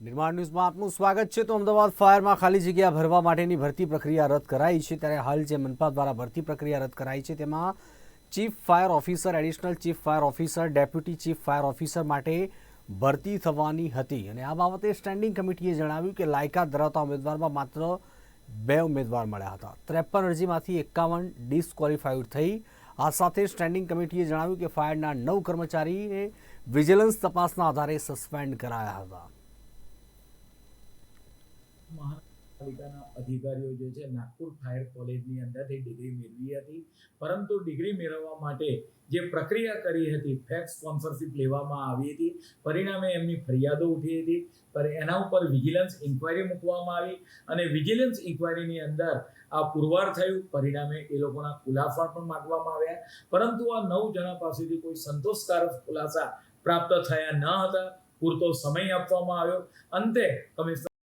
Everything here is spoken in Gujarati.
નિર્માણ ન્યૂઝમાં આપનું સ્વાગત છે. તો અમદાવાદ ફાયરમાં ખાલી જગ્યા ભરવા માટેની ભરતી પ્રક્રિયા રદ કરાઈ છે. ત્યારે હાલ જે મનપા દ્વારા ભરતી પ્રક્રિયા રદ કરાઈ છે, તેમાં chief fire officer, additional chief fire officer, deputy chief fire officer માટે ભરતી થવાની હતી. અને આ બાબતે સ્ટેન્ડિંગ કમિટીએ જણાવ્યું કે લાયકાત ધરાવતા ઉમેદવારમાં માત્ર બે ઉમેદવાર મળ્યા હતા. ત્રેપન અરજીમાંથી એકાવન ડિસ્ક્વોલિફાઈડ થઈ. આ સાથે સ્ટેન્ડિંગ કમિટીએ જણાવ્યું કે ફાયરના નવ કર્મચારીને વિજિલન્સ તપાસના આધારે સસ્પેન્ડ કરાયા હતા. મહાનગરપાલિકાના અધિકારીઓ જે છે, નાગપુર ફાયર કોલેજની અંદરથી ડિગ્રી મેળવી હતી. પરંતુ ડિગ્રી મેળવવા માટે જે પ્રક્રિયા કરી હતી, ફેક્સ સ્પોન્સરશિપ લેવામાં આવી હતી. પરિણામે એમની ફરિયાદો ઉઠી હતી. પર એના ઉપર વિજિલન્સ ઇન્ક્વાયરી મૂકવામાં આવી અને વિજિલન્સ ઇન્ક્વાયરીની અંદર આ પુરવાર થયું. પરિણામે એ લોકોના ખુલાસા પણ માગવામાં આવ્યા. પરંતુ આ નવ જણા પાસેથી કોઈ સંતોષકારક ખુલાસા પ્રાપ્ત થયા ન હતા. પૂરતો સમય આપવામાં આવ્યો. અંતે કમિશનર